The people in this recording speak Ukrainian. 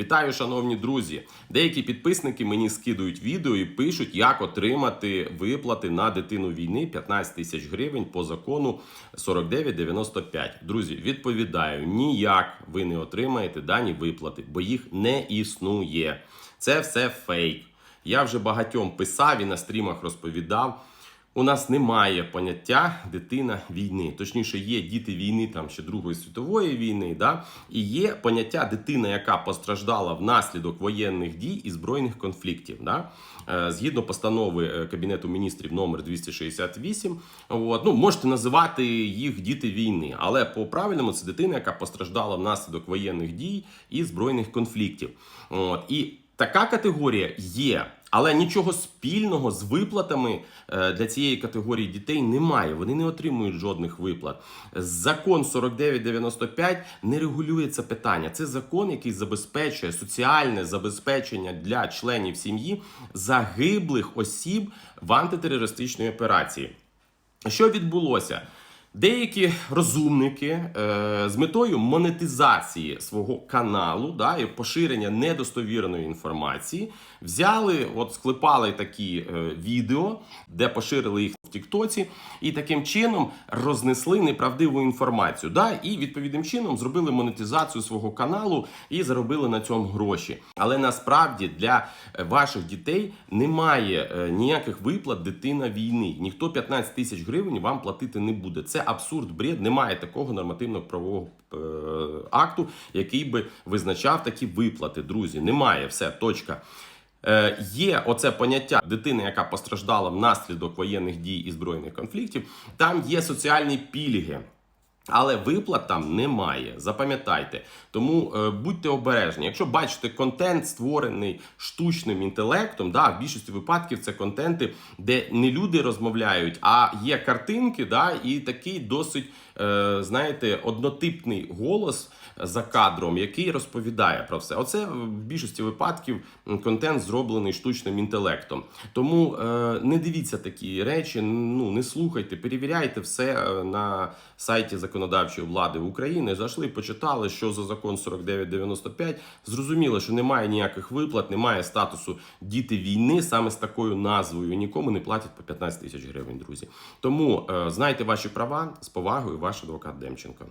Вітаю, шановні друзі! Деякі підписники мені скидують відео і пишуть, як отримати виплати на дитину війни 15 тисяч гривень по закону 4995. Друзі, відповідаю: ніяк ви не отримаєте дані виплати, бо їх не існує. Це все фейк. Я вже багатьом писав і на стрімах розповідав. У нас немає поняття дитина війни. Точніше, є діти війни там ще Другої світової війни, да? і є поняття дитина, яка постраждала внаслідок воєнних дій і збройних конфліктів. Да? Е, Згідно постанови е, Кабінету міністрів номер 268, от, ну, можете називати їх діти війни, але по правильному це дитина, яка постраждала внаслідок воєнних дій і збройних конфліктів. От, і така категорія є. Але нічого спільного з виплатами е, для цієї категорії дітей немає. Вони не отримують жодних виплат. Закон 4995 не регулює це питання. Це закон, який забезпечує соціальне забезпечення для членів сім'ї загиблих осіб в антитерористичній операції. Що відбулося? Деякі розумники е, з метою монетизації свого каналу да, і поширення недостовірної інформації взяли, от склепали такі е, відео, де поширили їх Тіктоці, і таким чином рознесли неправдиву інформацію. Да, і відповідним чином зробили монетизацію свого каналу і заробили на цьому гроші. Але насправді для е, ваших дітей немає е, ніяких виплат дитина війни. Ніхто 15 тисяч гривень вам платити не буде. Це абсурд, бред. Немає такого нормативного правового е, акту, який би визначав такі виплати. Друзі, немає все. Точка. Е, Є оце поняття дитини, яка постраждала внаслідок воєнних дій і збройних конфліктів. Там є соціальні пільги. Але виплат там немає. Запам'ятайте. Тому е, будьте обережні. Якщо бачите контент, створений штучним інтелектом, да, в більшості випадків це контенти, де не люди розмовляють, а є картинки, да, і такий досить, е, знаєте, однотипний голос за кадром, який розповідає про все. Оце в більшості випадків контент зроблений штучним інтелектом. Тому е, не дивіться такі речі, ну не слухайте, перевіряйте все е, на сайті законодавчої влади України. Зайшли, почитали, що за закон 4995. Зрозуміло, що немає ніяких виплат, немає статусу діти війни саме з такою назвою. Нікому не платять по 15 тисяч гривень, друзі. Тому е, знайте ваші права з повагою, ваш адвокат Демченко.